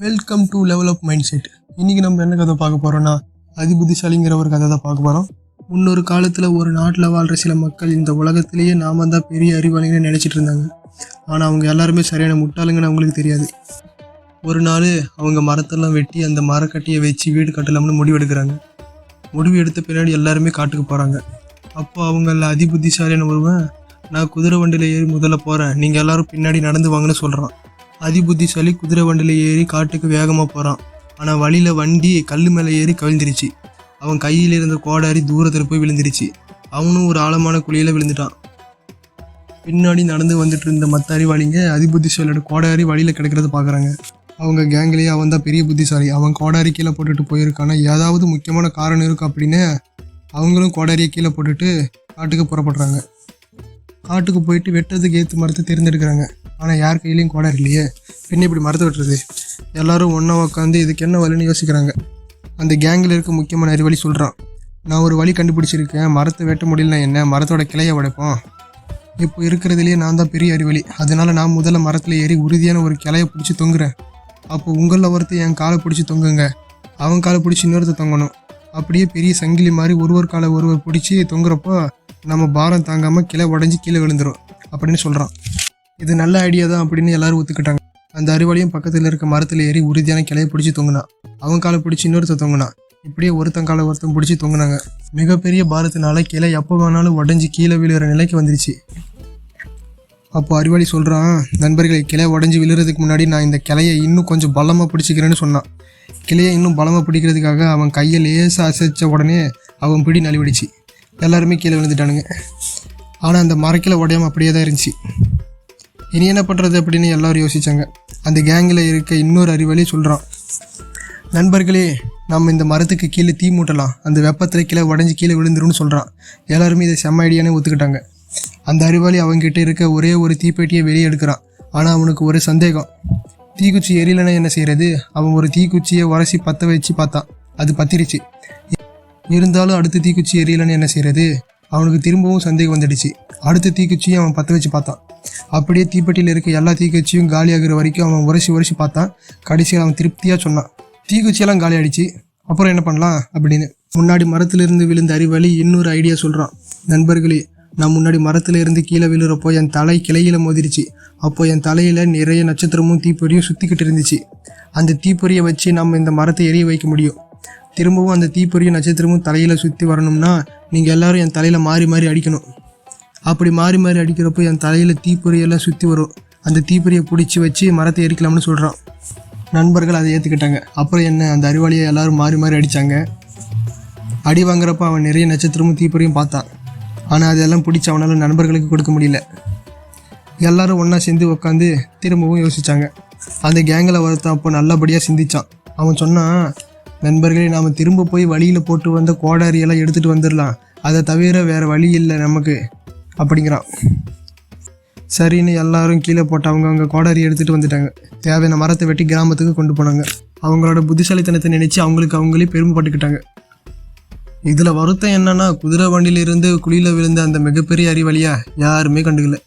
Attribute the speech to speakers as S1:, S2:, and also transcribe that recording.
S1: Welcome to level up mindset இன்றைக்கி நம்ம என்ன கதை பார்க்க போகிறோன்னா அதிபுத்திசாலிங்கிற ஒரு கதை தான் பார்க்க போகிறோம் முன்னொரு காலத்தில் ஒரு நாட்டில் வாழ்கிற சில மக்கள் இந்த உலகத்திலேயே நாம தான் பெரிய அறிவாளிங்கன்னு நினச்சிட்டு இருந்தாங்க. ஆனால் அவங்க எல்லாருமே சரியான முட்டாளுங்கன்னு அவங்களுக்கு தெரியாது. ஒரு நாள் அவங்க மரத்தெல்லாம் வெட்டி அந்த மரக்கட்டையை வச்சு வீடு கட்டலாம்னு முடிவெடுக்கிறாங்க. முடிவு எடுத்த பின்னாடி எல்லாருமே காட்டுக்கு போகிறாங்க அப்போ அவங்கள அதிபுத்திசாலியான ஒருவன் நான் குதிரை வண்டியில் ஏறி முதல்ல போகிறேன் நீங்கள் எல்லாரும் பின்னாடி நடந்து வாங்கன்னு சொல்கிறான் அதிபுத்திசாலி குதிரை வண்டியில் ஏறி காட்டுக்கு வேகமாக போகிறான் ஆனால் வழியில் வண்டி கல் மேலே ஏறி கவிழ்ந்துருச்சு. அவன் கையில் இருந்த கோடாரி தூரத்தில் போய் விழுந்துருச்சு. அவனும் ஒரு ஆழமான குழியில் விழுந்துட்டான். பின்னாடி நடந்து வந்துட்டு இருந்த மற்ற அறிவாளிங்க அதிபுத்திசாலியோட கோடாரி வழியில் கிடக்கிறத பார்க்குறாங்க அவங்க கேங்லேயே அவன் தான் பெரிய புத்திசாலி. அவன் கோடாரி கீழே போட்டுட்டு போயிருக்கானா? ஏதாவது முக்கியமான காரணம் இருக்கும் அப்படின்னு அவங்களும் கோடாரியை கீழே போட்டுட்டு காட்டுக்கு புறப்படுறாங்க. காட்டுக்கு போயிட்டு வெட்டுறதுக்கு ஏற்று மரத்தை தேர்ந்தெடுக்கிறாங்க. ஆனால் யார் கையிலையும் கோடாரி இல்லையே. பின்ன இப்படி மரத்தை வெட்டுறது? எல்லாரும் ஒன்றா உட்காந்து இதுக்கு என்ன வழின்னு யோசிக்கிறாங்க. அந்த கேங்கில் இருக்க முக்கியமான அறிவழி சொல்கிறான் நான் ஒரு வழி கண்டுபிடிச்சிருக்கேன். மரத்தை வெட்ட முடியலனா என்ன? மரத்தோட கிளையை உடைப்போம். இப்போ இருக்கிறதுலேயே நான் தான் பெரிய அறிவழி. அதனால நான் முதல்ல மரத்தில் ஏறி உறுதியான ஒரு கிளையை பிடிச்சி தொங்குறேன். அப்போ உங்களில் ஒருத்தர் என் காலை பிடிச்சி தொங்குங்க. அவன் காலை பிடிச்சி இன்னொருத்தர் தொங்கணும். அப்படியே பெரிய சங்கிலி மாதிரி ஒருவர் காலை ஒருவர் பிடிச்சி தொங்குறப்போ நம்ம பாரம் தாங்காமல் கிளை உடஞ்சி கீழே விழுந்துடும் அப்படின்னு சொல்கிறான் இது நல்ல ஐடியா தான் அப்படின்னு எல்லாரும் ஒத்துக்கிட்டாங்க. அந்த அறிவாளியும் பக்கத்தில் இருக்க மரத்தில் ஏறி உறுதியான கிளையை பிடிச்சி தொங்கினான் அவன் காலை பிடிச்சி இன்னொருத்த தொங்கினான் இப்படியே ஒருத்தன் காலை ஒருத்தன் பிடிச்சி தொங்குனாங்க. மிகப்பெரிய பாரத்தினால கிளை எப்போ வேணாலும் உடஞ்சி கீழே விழுகிற நிலைக்கு வந்துருச்சு. அப்போ அறிவாளி சொல்கிறான் நண்பர்களை கிளை உடஞ்சி விழுறதுக்கு முன்னாடி நான் இந்த கிளையை இன்னும் கொஞ்சம் பலமாக பிடிச்சிக்கிறேன்னு சொன்னான். கிளையை இன்னும் பலமாக பிடிக்கிறதுக்காக அவன் கையை லேசாக அசைச்ச உடனே அவன் பிடி நலிவிடுச்சு எல்லாருமே கீழே விழுந்துட்டானுங்க. ஆனால் அந்த மரக்கிளை உடையாமல் அப்படியே தான் இருந்துச்சு. இனி என்ன பண்ணுறது அப்படின்னு எல்லோரும் யோசித்தாங்க அந்த கேங்கில் இருக்க இன்னொரு அறிவாளி சொல்கிறான் நண்பர்களே நம்ம இந்த மரத்துக்கு கீழே தீ மூட்டலாம். அந்த வெப்பத்தில் கீழே உடஞ்சி கீழே விழுந்துரும்னு சொல்கிறான் எல்லாருமே இதை செம்ம ஐடியானே ஒத்துக்கிட்டாங்க. அந்த அறிவாளி அவங்ககிட்ட இருக்க ஒரே ஒரு தீப்பெட்டியை வெளியே எடுக்கிறான். ஆனால் அவனுக்கு ஒரு சந்தேகம். தீக்குச்சி எரியலைன்னா என்ன செய்கிறது அவன் ஒரு தீக்குச்சியை உரசி பற்ற வச்சு பார்த்தான். அது பத்திருச்சு. இருந்தாலும் அடுத்த தீக்குச்சி எரியலைன்னு என்ன செய்யறது? அவனுக்கு திரும்பவும் சந்தேகம் வந்துடுச்சு. அடுத்த தீக்குச்சியும் அவன் பற்ற வச்சு பார்த்தான். அப்படியே தீப்பெட்டியில் இருக்க எல்லா தீக்குச்சியும் காலியாகிற வரைக்கும் அவன் உரசி உரசி பார்த்தான். கடைசியில் அவன் திருப்தியாக சொன்னான். தீக்குச்சியெல்லாம் காலி ஆயிடுச்சு அப்புறம் என்ன பண்ணலாம் அப்படின்னு. முன்னாடி மரத்திலிருந்து விழுந்த அறிவாளி இன்னொரு ஐடியா சொல்கிறான் நண்பர்களே நான் முன்னாடி மரத்தில் இருந்து கீழே விழுறப்போ என் தலை கிளையில் மோதிருச்சு. அப்போ என் தலையில் நிறைய நட்சத்திரமும் தீப்பொறியும் சுற்றிக்கிட்டு இருந்துச்சு. அந்த தீப்பொறியை வச்சு நம்ம இந்த மரத்தை எரிய வைக்க முடியும். திரும்பவும் அந்த தீப்பொறியும் நட்சத்திரமும் தலையில் சுற்றி வரணும்னா நீங்கள் எல்லாரும் என் தலையில் மாறி மாறி அடிக்கணும். அப்படி மாறி மாறி அடிக்கிறப்போ என் தலையில் தீப்பொறியெல்லாம் சுற்றி வரும். அந்த தீப்பொறியை பிடிச்சி வச்சு மரத்தை எரிக்கலாம்னு சொல்கிறான் நண்பர்கள் அதை ஏற்றுக்கிட்டாங்க அப்புறம் என்ன அந்த அறிவாளியை எல்லாரும் மாறி மாறி அடித்தாங்க அடி வாங்குறப்ப அவன் நிறைய நட்சத்திரமும் தீப்பொறியும் பார்த்தான். ஆனால் அதெல்லாம் பிடிச்சி அவனால் நண்பர்களுக்கு கொடுக்க முடியல. எல்லாரும் ஒன்றா சேர்ந்து உட்காந்து திரும்பவும் யோசிச்சாங்க. அந்த கேங்கில் ஒருத்தன் அப்போ நல்லபடியாக சிந்திச்சான். அவன் சொன்னான் நண்பர்களே நாம் திரும்ப போய் வழியில் போட்டு வந்த கோடாரியெல்லாம் எடுத்துகிட்டு வந்துடலாம் அதை தவிர வேறு வழி இல்லை நமக்கு. அப்படிங்கிறான். சரின்னு எல்லாரும் கீழே போட்டு அவங்க அவங்க கோடாரி எடுத்துகிட்டு வந்துட்டாங்க. தேவையான மரத்தை வெட்டி கிராமத்துக்கு கொண்டு போனாங்க. அவங்களோட புத்திசாலித்தனத்தை நினச்சி அவங்களுக்கு அவங்களே பெருமைப்பட்டுக்கிட்டாங்க இதில் வருத்தம் என்னன்னா குதிரை வண்டியிலிருந்து குழியில் விழுந்த அந்த மிகப்பெரிய அறிவாளியா யாருமே கண்டுக்கல.